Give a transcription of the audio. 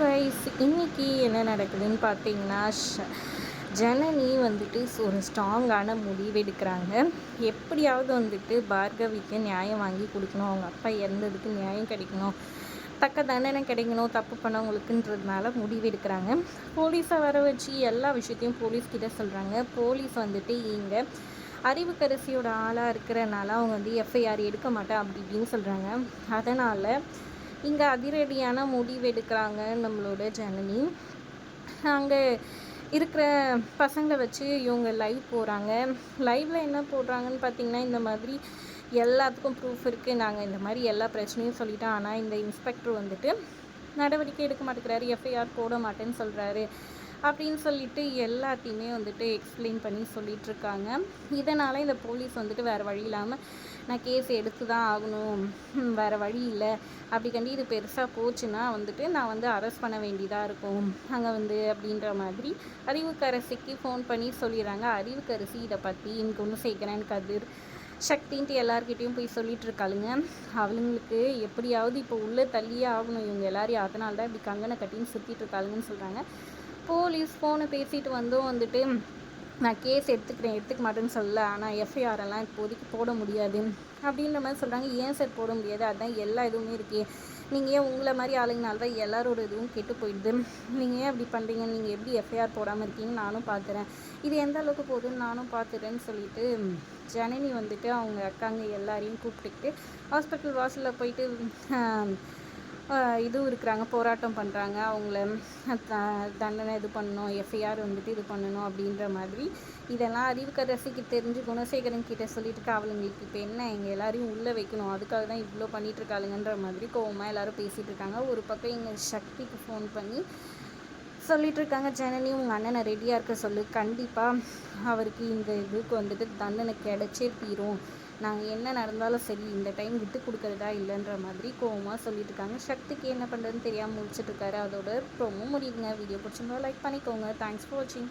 Guys இன்னைக்கு என்ன நடக்குதுன்னு பார்த்தீங்கன்னா ஜனனி வந்துட்டு ஒரு ஸ்ட்ராங்கான முடிவு எடுக்கிறாங்க. எப்படியாவது வந்துட்டு பார்கவிக்கு நியாயம் வாங்கி கொடுக்கணும். அவங்க அப்பா இறந்ததுக்கு நியாயம் கிடைக்கணும். தக்க தண்டனை கிடைக்கணும் தப்பு பண்ணவங்களுக்குன்றதுனால முடிவு எடுக்கிறாங்க. போலீஸை வர வச்சு எல்லா விஷயத்தையும் போலீஸ்கிட்ட சொல்கிறாங்க போலீஸ் வந்துட்டு இங்கே அறிவுக்கரசியோட ஆளாக இருக்கிறனால அவங்க வந்து எஃப்ஐஆர் எடுக்க மாட்டேன் அப்படி இப்படின்னு சொல்கிறாங்க அதனால் இங்கே அதிரடியான முடிவு எடுக்கிறாங்க நம்மளோட ஜனனி. அங்கே இருக்கிற பசங்களை வச்சு இவங்க லைவ் போகிறாங்க லைவில் என்ன போடுறாங்கன்னு பார்த்தீங்கன்னா இந்த மாதிரி எல்லாத்துக்கும் ப்ரூஃப் இருக்குது நாங்கள் இந்த மாதிரி எல்லா பிரச்சனையும் சொல்லிட்டோம். ஆனால் இந்த இன்ஸ்பெக்டர் வந்துட்டு நடவடிக்கை எடுக்க மாட்டேங்கிறாரு. எஃப்ஐஆர் போட மாட்டேன்னு சொல்கிறாரு அப்படின்னு சொல்லிட்டு எல்லாத்தையுமே வந்துட்டு எக்ஸ்பிளைன் பண்ணி சொல்லிட்டு இருக்காங்க இதனால் இந்த போலீஸ் வந்துட்டு வேறு வழி இல்லாமல் நான் கேஸ் எடுத்து தான் ஆகணும் வேறு வழி இல்லை. அப்படி கண்டி இது பெருசாக போச்சுன்னா வந்துட்டு நான் வந்து அரெஸ்ட் பண்ண வேண்டியதாக இருக்கும். அங்கே வந்து அப்படின்ற மாதிரி அறிவுக்கரசிக்கு ஃபோன் பண்ணி சொல்லிடுறாங்க. அறிவுக்கரசி இதை பற்றி எனக்கு ஒன்று சேர்க்குறேன் கதிர் சக்தின்ட்டு எல்லாருக்கிட்டேயும் போய் சொல்லிட்டு இருக்காளுங்க அவளுங்களுக்கு எப்படியாவது இப்போ உள்ளே தள்ளியே ஆகணும். இவங்க எல்லாரையும் அதனால தான் இப்படி கங்கனை கட்டின்னு சுற்றிட்டு இருக்காளுங்கன்னு சொல்கிறாங்க போலீஸ் ஃபோனை பேசிட்டு வந்தும் வந்துட்டு நான் கேஸ் எடுத்துக்கிறேன் எடுத்துக்க மாட்டேன்னு சொல்லல. ஆனால் எஃப்ஐஆர் எல்லாம் இப்போதைக்கு போட முடியாது. அப்படின்ற மாதிரி சொல்கிறாங்க ஏன் சார் போட முடியாது? அதுதான் எல்லா இதுவுமே இருக்கே. நீங்கள் ஏன் உங்களை மாதிரி ஆளுங்கனால தான் எல்லாரோட இதுவும் கெட்டு போயிடுது? நீங்கள் ஏன் அப்படி பண்ணுறீங்க நீங்கள் எப்படி எஃப்ஐஆர் போடாமல் இருக்கீங்கன்னு நானும் பார்த்துறேன் இது எந்த அளவுக்கு போகுதுன்னு நானும் பார்த்துறேன்னு சொல்லிட்டு ஜனனி வந்துட்டு அவங்க அக்காங்க எல்லாரையும் கூப்பிட்டுக்கிட்டு ஹாஸ்பிட்டல் வாசலில் போயிட்டு இதுவும் இருக்கிறாங்க போராட்டம் பண்ணுறாங்க அவங்கள த- தண்டனை இது பண்ணணும் எஃப்ஐஆர் வந்துட்டு இது பண்ணணும் அப்படின்ற மாதிரி இதெல்லாம் அறிவுக்கரசிக்கு தெரிஞ்சு குணசேகரன் கிட்டே சொல்லிட்டு அவளுங்களுக்கு இப்போ என்ன எங்கள் எல்லாரையும் உள்ளே வைக்கணும். அதுக்காக தான் இவ்வளோ பண்ணிகிட்ருக்காளுங்கன்ற மாதிரி கோவமாக எல்லோரும் பேசிகிட்டு இருக்காங்க. ஒரு பக்கம் எங்கள் சக்திக்கு ஃபோன் பண்ணி சொல்லிட்டு இருக்காங்க ஜனனி உங்கள் அண்ணனை ரெடியாக இருக்க சொல்லு. கண்டிப்பாக அவருக்கு இந்த இதுக்கு வந்துட்டு தண்டனை கிடைச்சே தீரும். நாங்கள் என்ன நடந்தாலும் சரி இந்த டைம் விட்டு கொடுக்குறதா இல்லைன்ற மாதிரி கோவமாக சொல்லிட்டு இருக்காங்க. சக்திக்கு என்ன பண்ணுறதுன்னு தெரியாமல் முடிச்சிட்டு இருக்காரு. அதோட ப்ரோமோ முடியுங்க வீடியோ பிடிச்சிருந்தா லைக் பண்ணிக்கோங்க. தேங்க்ஸ் ஃபார் வாட்சிங்